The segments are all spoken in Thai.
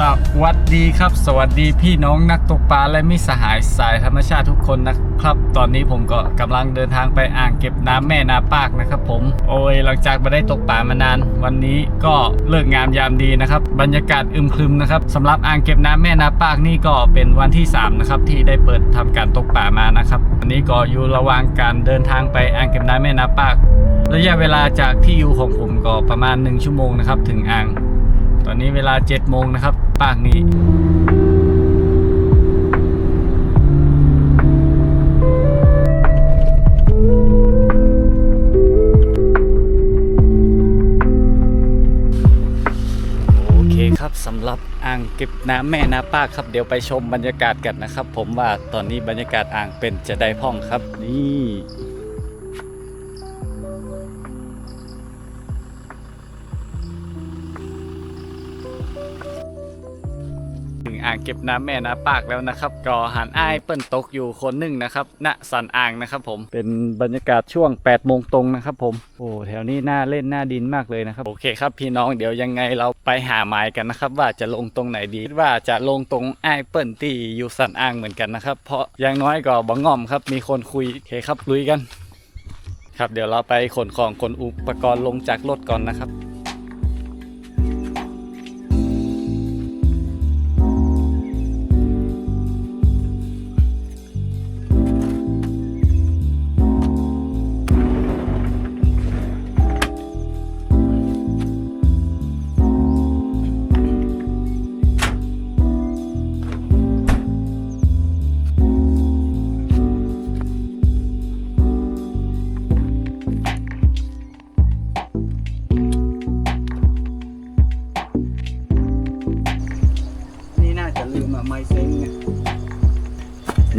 สวัสดีครับ สวัสดีพี่น้องนักตกปลาและมิสหายสายธรรมชาติทุกคนนะครับ ตอนนี้ผมก็กำลังเดินทางไปอ่างเก็บน้ำแม่นาปากนะครับ ผมโอ้ยหลังจากม่ได้ตกปลามานาน วันนี้ก็เลิกงามยามดีนะครับ บรรยากาศอึมครึมนะครับสำหรับอ่างเก็บน้ำแม่นาปากนี่ก็เป็นวันที่3นะครับที่ได้เปิดทำการตกปลามานะครับวันนี้ก็อยู่ระหว่างการเดินทางไปอ่างเก็บน้ำแม่นาปากระยะเวลาจากที่อยู่ของผมก็ประมาณ 1 ชั่วโมงนะครับถึงอ่าง ตอนนี้เวลา7โมงนะครับ ปากนี้ โอเคครับสำหรับอ่างเก็บน้ำแม่นาปากครับ เดี๋ยวไปชมบรรยากาศกันนะครับ ผมว่าตอนนี้บรรยากาศอ่างเป็นจะได้พ่องครับนี่ ถึงอ่างเก็บน้ำแม่นาปากแล้วนะครับก็หันอ้ายเปิ้นตกอยู่คนหนึ่งนะครับณสันอ่างนะครับผมเป็นบรรยากาศช่วง8โมงตรงนะครับผมโอ้แถวนี้น่าเล่นน่าดินมากเลยนะครับโอเคครับพี่น้องเดี๋ยวยังไงเราไปหาหมายกันนะครับ ว่าจะลงตรงไหนดีคิดว่าจะลงตรงอ้ายเปิ้นที่อยู่สันอ่างเหมือนกันนะครับ เพราะอยังน้อยก็บังง่อมครับมีคนคุยโอเคครับลุยกัน ครับเดี๋ยวเราไปขนของขนอุปกรณ์ลงจากรถก่อนนะครับ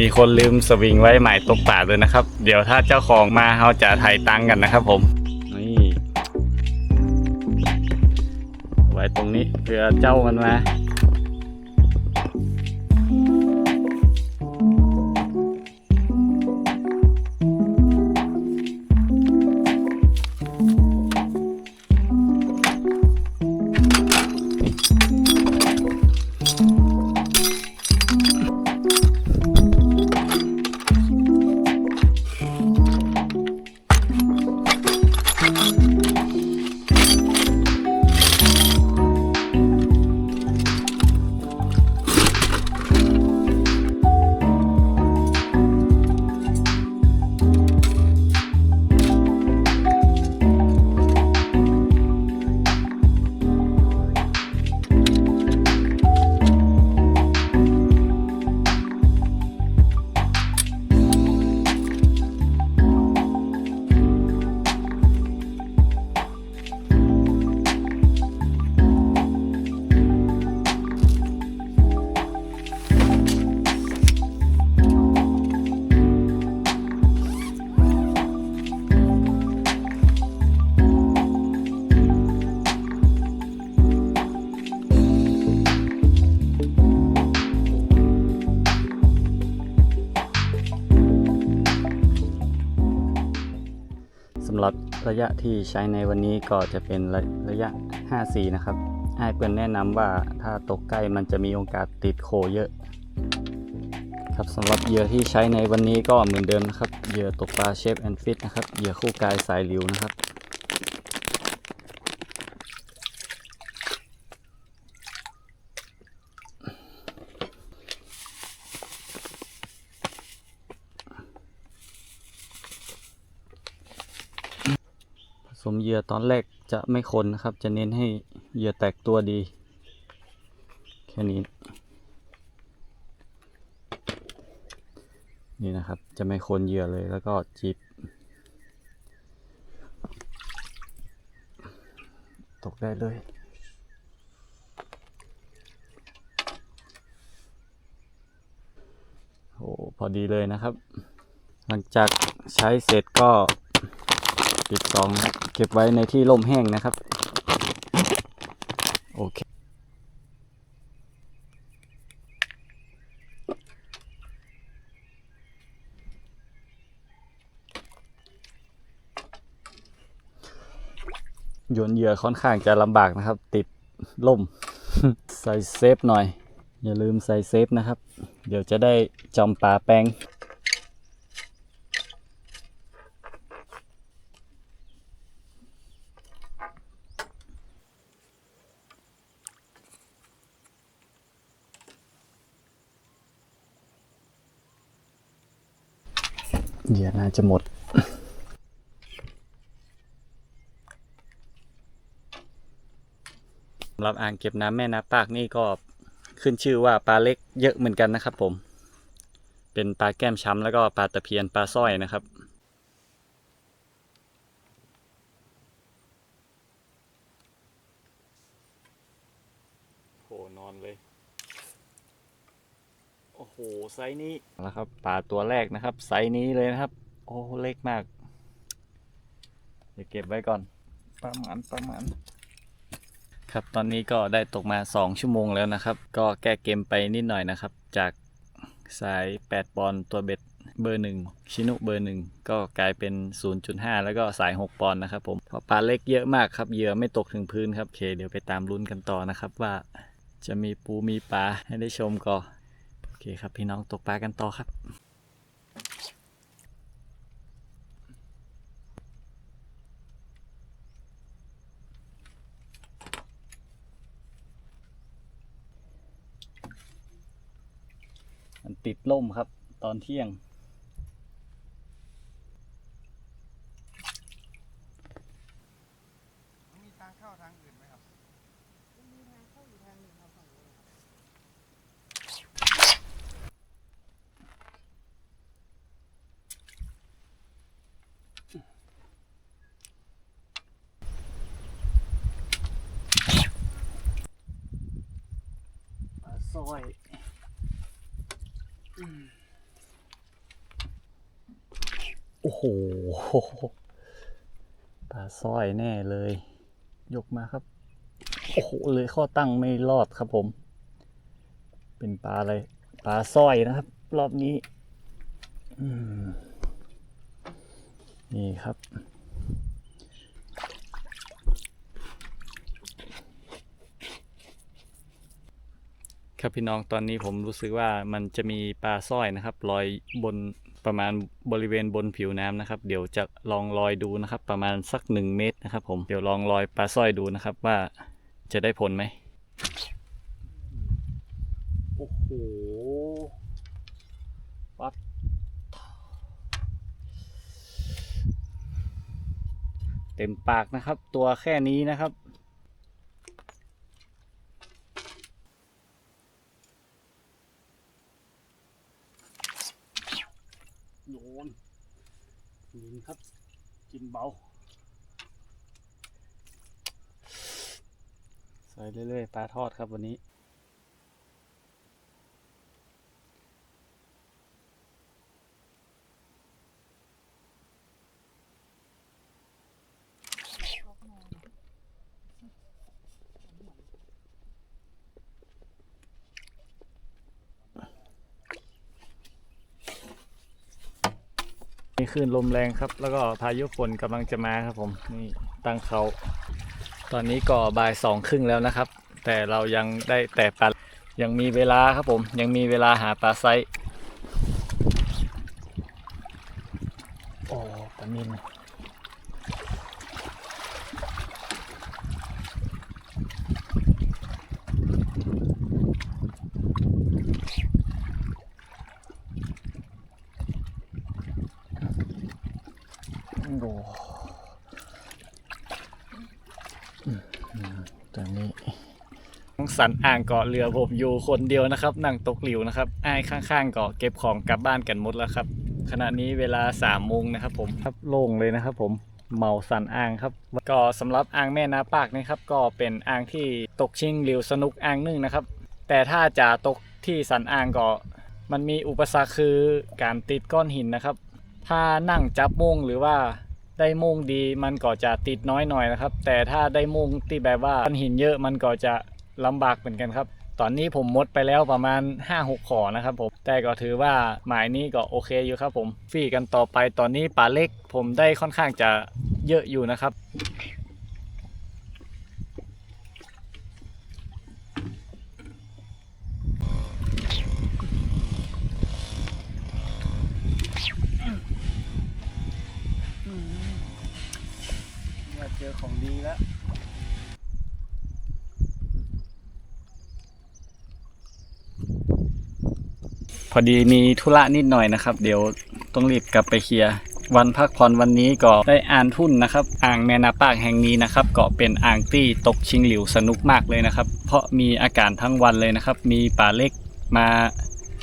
มีคนลืมสวิงไว้หมายตกป่าเลยนะครับ เดี๋ยวถ้าเจ้าของมาเขาจะไถ่ตังกันนะครับผม นี่ ไว้ตรงนี้เพื่อเจ้ามันมาำหรับระยะที่ใช้ในวันนี้ก็จะเป็นระระยะ 5-4 นะครับให้เพื่อนแนะนำว่าถ้าตกใกล้มันจะมีโอกาสติดโคเยอะ ครับสำหรับเหยื่อที่ใช้ในวันนี้ก็เหมือนเดิมนะครับเหยื่อตกปลาเชฟแอนฟิตนะครับเหยื่อคู่กายสายหลิวนะครับ สมเหยื่อตอนแรกจะไม่คนนะครับ จะเน้นให้เหยื่อแตกตัวดี แค่นี้ นี่นะครับ จะไม่คนเหยื่อเลยแล้วก็จิบ ตกได้เลยโอ้พอดีเลยนะครับ หลังจากใช้เสร็จก็ ปิดซองเก็บไว้ในที่ร่มแห้งนะครับ โอเค โยนเหยื่อค่อนข้างจะลำบากนะครับ ติดล่ม ใส่เซฟหน่อย อย่าลืมใส่เซฟนะครับ เดี๋ยวจะได้จอมปลาแปงเหยื่อน่า จะหมด สำหรับอ่างเก็บน้ำแม่นาปากนี่ก็ขึ้นชื่อว่าปลาเล็กเยอะเหมือนกันนะครับผม เป็นปลาแก้มช้ำแล้วก็ปลาตะเพียนปลาสร้อยนะครับโหนอนเลย โอ้โห ไซส์นี้แล้วครับ ปลาตัวแรกนะครับ ไซส์นี้เลยนะครับโอ้เล็กมาก เดี๋ยวเก็บไว้ก่อนประมาณประมาณครับตอนนี้ก็ได้ตกมา 2 ชั่วโมงแล้วนะครับ ก็แก้เกมไปนิดหน่อยนะครับ จากสาย 8 ปอนด์ตัวเบ็ดเบอร์1ชินุเบอร์1ก็กลายเป็น 0.5 แล้วก็สาย 6 ปอนด์นะครับผมเพราะปลาเล็กเยอะมากครับเหยื่อไม่ตกถึงพื้นครับโอเค เดี๋ยวไปตามลุ้นกันต่อนะครับว่าจะมีปูมีปลาให้ได้ชมก็โอเคครับพี่น้องตกปลากันต่อครับ ล่มครับ ตอนเที่ยง มีทางเข้าทางอื่นไหมครับปลาสร้อย โอ้โหปลาสร้อยแน่เลย ยกมาครับ โอ้โห เลยข้อตั้งไม่รอดครับผม เป็นปลาอะไร ปลาสร้อยนะครับ รอบนี้ นี่ครับ ครับพี่น้องตอนนี้ผมรู้สึกว่ามันจะมีปลาสร้อยนะครับลอยบนประมาณบริเวณบนผิวน้ำนะครับ เดี๋ยวจะลองลอยดูนะครับ ประมาณสักหนึ่งเมตรนะครับ ผมเดี๋ยวลองลอยปลาสร้อยดูนะครับว่าจะได้ผลไหมโอ้โหวัดเต็มปากนะครับ ตัวแค่นี้นะครับ โยนยินครับ กินเบา ใส่เรื่อยๆปลาทอดครับวันนี้ นี่คลื่นลมแรงครับ แล้วก็พายุฝนกำลังจะมาครับผมนี่ตั้งเขาตอนนี้ก็บ่ายสองครึ่งแล้วนะครับ แต่เรายังได้แต่ปลายังมีเวลาครับผมยังมีเวลาหาปลาไซส์โอ้ปลานิล ตอนนี้สันอ่างเกาะเรือผมอยู่คนเดียวนะครับ นั่งตกหลิวนะครับอ้ายข้างๆเกาะเก็บของกลับบ้านกันหมดแล้วครับ ขณะนี้เวลาสามโมงนะครับ ผมครับโล่งเลยนะครับ ผมเมาสันอ่างครับ ก็สำหรับอ่างแม่นาปากนะครับก็เป็นอ่างที่ตกชิงหลิวสนุกอ่างหนึ่งนะครับ แต่ถ้าจะตกที่สันอ่างก็มันมีอุปสรรคคือการติดก้อนหินนะครับ ถ้านั่งจับโมงหรือว่า ได้มุ้งดีมันก็จะติดน้อยหน่อยนะครับ แต่ถ้าได้มุ้งที่แบบว่าก้อนหินเยอะมันก็จะลำบากเหมือนกันครับ ตอนนี้ผมมดไปแล้วประมาณ 5-6 ขอนะครับผม แต่ก็ถือว่าหมายนี้ก็โอเคอยู่ครับผมฟีกันต่อไปตอนนี้ปลาเล็กผมได้ค่อนข้างจะเยอะอยู่นะครับ แล้วพอดีมีธุระนิดหน่อยนะครับ เดี๋ยวต้องรีบกลับไปเคลียร์วันพักผ่อนวันนี้ก็ได้อ่านทุ่นนะครับ อ่างแมนาปากแห่งนี้นะครับก็เป็นอ่างที่ตกชิงหลิวสนุกมากเลยนะครับ เพราะมีอากาศทั้งวันเลยนะครับ มีป่าเล็กมา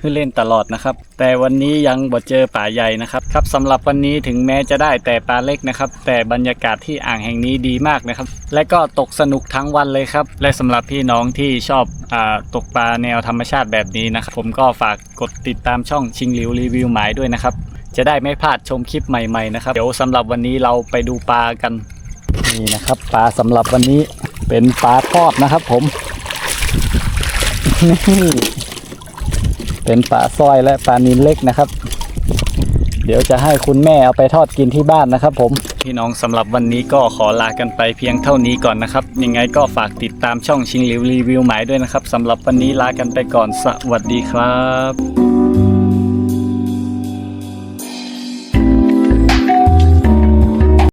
ให้เล่นตลอดนะครับ แต่วันนี้ยังบ่เจอป่าใหญ่นะครับครับสำหรับวันนี้ถึงแม้จะได้แต่ปลาเล็กนะครับ แต่บรรยากาศที่อ่างแห่งนี้ดีมากนะครับ และก็ตกสนุกทั้งวันเลยครับ และสำหรับพี่น้องที่ชอบอตกปลาแนวธรรมชาติแบบนี้นะครับ ผมก็ฝากกดติดตามช่องชิงหลิวรีวิวหมายด้วยนะครับ จะได้ไม่พลาดชมคลิปใหม่ๆนะครับเดี๋ยวสำหรับวันนี้เราไปดูปลากันนี่นะครับ ปลาสำหรับวันนี้เป็นปลาทอดนะครับ ผมนี่ เป็นปลาสร้อยและปลานิลเล็กนะครับ เดี๋ยวจะให้คุณแม่เอาไปทอดกินที่บ้านนะครับ ผม พี่น้องสำหรับวันนี้ก็ขอลากันไปเพียงเท่านี้ก่อนนะครับ ยังไงก็ฝากติดตามช่องชิงหลิวรีวิวหมายด้วยนะครับสำหรับวันนี้ลากันไปก่อนสวัสดีครับ